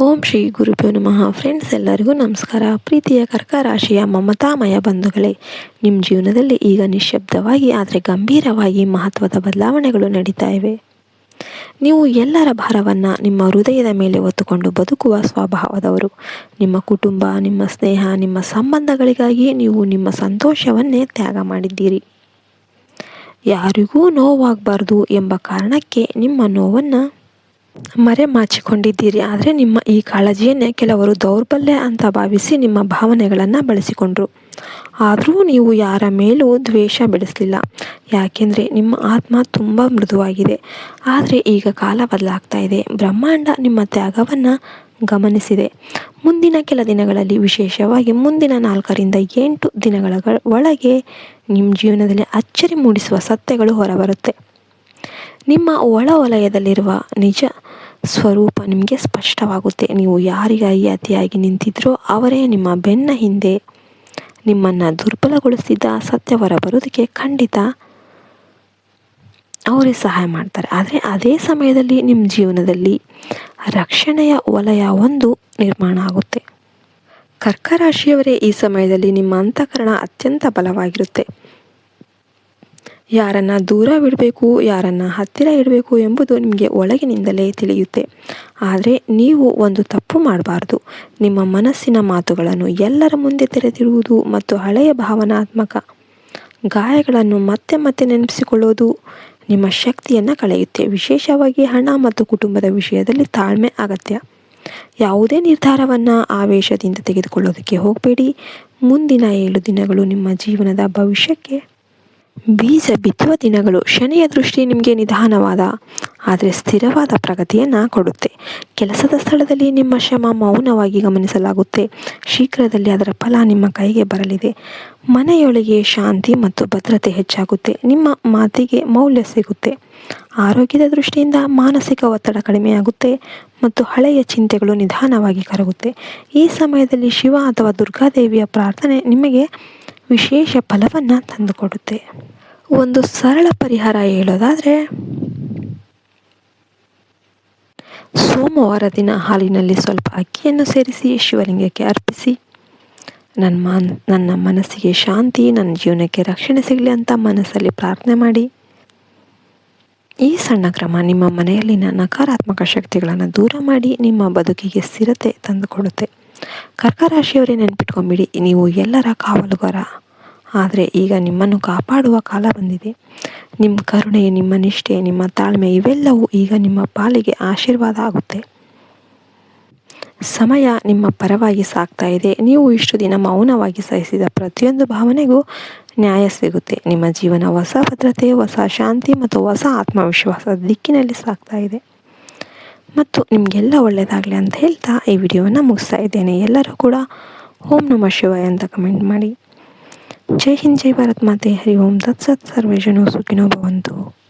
ಓಂ ಶ್ರೀ ಗುರುಭ್ಯೋ ನಮಃ. ಫ್ರೆಂಡ್ಸ್ ಎಲ್ಲರಿಗೂ ನಮಸ್ಕಾರ. ಪ್ರೀತಿಯ ಕರ್ಕ ರಾಶಿಯ ಮಮತಾಮಯ ಬಂಧುಗಳೇ ನಿಮ್ಮ ಜೀವನದಲ್ಲಿ ಈಗ ನಿಶ್ಶಬ್ದವಾಗಿ ಆದರೆ ಗಂಭೀರವಾಗಿ ಮಹತ್ವದ ಬದಲಾವಣೆಗಳು ನಡೀತಾ ಇವೆ. ನೀವು ಎಲ್ಲರ ಭಾರವನ್ನು ನಿಮ್ಮ ಹೃದಯದ ಮೇಲೆ ಹೊತ್ತುಕೊಂಡು ಬದುಕುವ ಸ್ವಭಾವದವರು. ನಿಮ್ಮ ಕುಟುಂಬ, ನಿಮ್ಮ ಸ್ನೇಹ, ನಿಮ್ಮ ಸಂಬಂಧಗಳಿಗಾಗಿ ನೀವು ನಿಮ್ಮ ಸಂತೋಷವನ್ನೇ ತ್ಯಾಗ ಮಾಡಿದ್ದೀರಿ. ಯಾರಿಗೂ ನೋವಾಗಬಾರ್ದು ಎಂಬ ಕಾರಣಕ್ಕೆ ನಿಮ್ಮ ನೋವನ್ನು ಮರೆಮಾಚಿಕೊಂಡಿದ್ದೀರಿ ಆದರೆ ನಿಮ್ಮ ಈ ಕಾಳಜಿಯನ್ನೇ ಕೆಲವರು ದೌರ್ಬಲ್ಯ ಅಂತ ಭಾವಿಸಿ ನಿಮ್ಮ ಭಾವನೆಗಳನ್ನು ಬಳಸಿಕೊಂಡ್ರು. ಆದರೂ ನೀವು ಯಾರ ಮೇಲೂ ದ್ವೇಷ ಬೆಳೆಸಲಿಲ್ಲ. ಯಾಕೆಂದರೆ ನಿಮ್ಮ ಆತ್ಮ ತುಂಬ ಮೃದುವಾಗಿದೆ. ಆದರೆ ಈಗ ಕಾಲ ಬದಲಾಗ್ತಾ ಇದೆ. ಬ್ರಹ್ಮಾಂಡ ನಿಮ್ಮ ತ್ಯಾಗವನ್ನು ಗಮನಿಸಿದೆ. ಮುಂದಿನ ಕೆಲ ದಿನಗಳಲ್ಲಿ ವಿಶೇಷವಾಗಿ ಮುಂದಿನ ನಾಲ್ಕರಿಂದ ಎಂಟು ದಿನಗಳ ಒಳಗೆ ನಿಮ್ಮ ಜೀವನದಲ್ಲಿ ಅಚ್ಚರಿ ಮೂಡಿಸುವ ಸತ್ಯಗಳು ಹೊರಬರುತ್ತೆ. ನಿಮ್ಮ ಒಳ ವಲಯದಲ್ಲಿರುವ ನಿಜ ಸ್ವರೂಪ ನಿಮಗೆ ಸ್ಪಷ್ಟವಾಗುತ್ತೆ. ನೀವು ಯಾರಿಗಾಗಿ ಅತಿಯಾಗಿ ನಿಂತಿದ್ರೋ ಅವರೇ ನಿಮ್ಮ ಬೆನ್ನ ಹಿಂದೆ ನಿಮ್ಮನ್ನು ದುರ್ಬಲಗೊಳಿಸಿದ ಸತ್ಯ ಹೊರಬರೋದಕ್ಕೆ ಖಂಡಿತ ಅವರೇ ಸಹಾಯ ಮಾಡ್ತಾರೆ. ಆದರೆ ಅದೇ ಸಮಯದಲ್ಲಿ ನಿಮ್ಮ ಜೀವನದಲ್ಲಿ ರಕ್ಷಣೆಯ ವಲಯ ಒಂದು ನಿರ್ಮಾಣ ಆಗುತ್ತೆ. ಕರ್ಕ ರಾಶಿಯವರೇ ಈ ಸಮಯದಲ್ಲಿ ನಿಮ್ಮ ಅಂತಃಕರಣ ಅತ್ಯಂತ ಬಲವಾಗಿರುತ್ತೆ. ಯಾರನ್ನು ದೂರವಿಡಬೇಕು ಯಾರನ್ನು ಹತ್ತಿರ ಇಡಬೇಕು ಎಂಬುದು ನಿಮಗೆ ಒಳಗಿನಿಂದಲೇ ತಿಳಿಯುತ್ತೆ. ಆದರೆ ನೀವು ಒಂದು ತಪ್ಪು ಮಾಡಬಾರ್ದು. ನಿಮ್ಮ ಮನಸ್ಸಿನ ಮಾತುಗಳನ್ನು ಎಲ್ಲರ ಮುಂದೆ ತೆರೆದಿರುವುದು ಮತ್ತು ಹಳೆಯ ಭಾವನಾತ್ಮಕ ಗಾಯಗಳನ್ನು ಮತ್ತೆ ಮತ್ತೆ ನೆನಪಿಸಿಕೊಳ್ಳೋದು ನಿಮ್ಮ ಶಕ್ತಿಯನ್ನು ಕಳೆಯುತ್ತೆ. ವಿಶೇಷವಾಗಿ ಹಣ ಮತ್ತು ಕುಟುಂಬದ ವಿಷಯದಲ್ಲಿ ತಾಳ್ಮೆ ಅಗತ್ಯ. ಯಾವುದೇ ನಿರ್ಧಾರವನ್ನು ಆವೇಶದಿಂದ ತೆಗೆದುಕೊಳ್ಳೋದಕ್ಕೆ ಹೋಗಬೇಡಿ. ಮುಂದಿನ ಏಳು ದಿನಗಳು ನಿಮ್ಮ ಜೀವನದ ಭವಿಷ್ಯಕ್ಕೆ ಬೀಜ ಬಿತ್ತುವ ದಿನಗಳು ಶನಿಯ ದೃಷ್ಟಿ ನಿಮಗೆ ನಿಧಾನವಾದ, ಆದರೆ ಸ್ಥಿರವಾದ ಪ್ರಗತಿಯನ್ನು ಕೊಡುತ್ತೆ. ಕೆಲಸದ ಸ್ಥಳದಲ್ಲಿ ನಿಮ್ಮ ಶ್ರಮ ಮೌನವಾಗಿ ಗಮನಿಸಲಾಗುತ್ತೆ. ಶೀಘ್ರದಲ್ಲಿ ಅದರ ಫಲ ನಿಮ್ಮ ಕೈಗೆ ಬರಲಿದೆ. ಮನೆಯೊಳಗೆ ಶಾಂತಿ ಮತ್ತು ಭದ್ರತೆ ಹೆಚ್ಚಾಗುತ್ತೆ. ನಿಮ್ಮ ಮಾತಿಗೆ ಮೌಲ್ಯ ಸಿಗುತ್ತೆ. ಆರೋಗ್ಯದ ದೃಷ್ಟಿಯಿಂದ ಮಾನಸಿಕ ಒತ್ತಡ ಕಡಿಮೆಯಾಗುತ್ತೆ ಮತ್ತು ಹಳೆಯ ಚಿಂತೆಗಳು ನಿಧಾನವಾಗಿ ಕರಗುತ್ತೆ. ಈ ಸಮಯದಲ್ಲಿ ಶಿವ ಅಥವಾ ದುರ್ಗಾದೇವಿಯ ಪ್ರಾರ್ಥನೆ ನಿಮಗೆ ವಿಶೇಷ ಫಲವನ್ನು ತಂದುಕೊಡುತ್ತೆ. ಒಂದು ಸರಳ ಪರಿಹಾರ ಹೇಳೋದಾದರೆ, ಸೋಮವಾರ ದಿನ ಹಾಲಿನಲ್ಲಿ ಸ್ವಲ್ಪ ಅಕ್ಕಿಯನ್ನು ಸೇರಿಸಿ, ಶಿವಲಿಂಗಕ್ಕೆ ಅರ್ಪಿಸಿ. ನನ್ನ ಮನ್, ನನ್ನ ಮನಸ್ಸಿಗೆ ಶಾಂತಿ, ನನ್ನ ಜೀವನಕ್ಕೆ ರಕ್ಷಣೆ ಸಿಗಲಿ ಅಂತ ಮನಸ್ಸಲ್ಲಿ ಪ್ರಾರ್ಥನೆ ಮಾಡಿ. ಈ ಸಣ್ಣ ಕ್ರಮ ನಿಮ್ಮ ಮನೆಯಲ್ಲಿನ ನಕಾರಾತ್ಮಕ ಶಕ್ತಿಗಳನ್ನು ದೂರ ಮಾಡಿ, ನಿಮ್ಮ ಬದುಕಿಗೆ ಸ್ಥಿರತೆ ತಂದುಕೊಡುತ್ತೆ. ಕರ್ಕ ರಾಶಿಯವರೇ ನೆನ್ಪಿಟ್ಕೊಂಬಿಡಿ, ನೀವು ಎಲ್ಲರ ಕಾವಲುಗಾರ. ಆದರೆ ಈಗ ನಿಮ್ಮನ್ನು ಕಾಪಾಡುವ ಕಾಲ ಬಂದಿದೆ. ನಿಮ್ಮ ಕರುಣೆ, ನಿಮ್ಮ ನಿಷ್ಠೆ, ನಿಮ್ಮ ತಾಳ್ಮೆ ಇವೆಲ್ಲವೂ ಈಗ ನಿಮ್ಮ ಪಾಲಿಗೆ ಆಶೀರ್ವಾದ ಆಗುತ್ತೆ. ಸಮಯ ನಿಮ್ಮ ಪರವಾಗಿ ಸಾಕ್ತಾ ಇದೆ. ನೀವು ಇಷ್ಟು ದಿನ ಮೌನವಾಗಿ ಸಹಿಸಿದ ಪ್ರತಿಯೊಂದು ಭಾವನೆಗೂ ನ್ಯಾಯ ಸಿಗುತ್ತೆ. ನಿಮ್ಮ ಜೀವನ ಹೊಸ ಭದ್ರತೆ, ಹೊಸ ಶಾಂತಿ ಮತ್ತು ಹೊಸ ಆತ್ಮವಿಶ್ವಾಸದ ದಿಕ್ಕಿನಲ್ಲಿ ಸಾಕ್ತಾ ಇದೆ. ಮತ್ತು ನಿಮಗೆಲ್ಲ ಒಳ್ಳೆಯದಾಗಲಿ ಅಂತ ಹೇಳ್ತಾ ಈ ವಿಡಿಯೋವನ್ನು ಮುಗಿಸ್ತಾ ಇದ್ದೇನೆ. ಎಲ್ಲರೂ ಕೂಡ ಓಂ ನಮ ಶಿವಾಯ ಅಂತ ಕಮೆಂಟ್ ಮಾಡಿ. ಜೈ ಹಿಂದ್, ಜೈ ಭಾರತ್ ಮಾತೆ. ಹರಿ ಓಂ. ತತ್ಸತ್ ಸರ್ವೇ ಸುಖಿನೋ ಭವಂತು.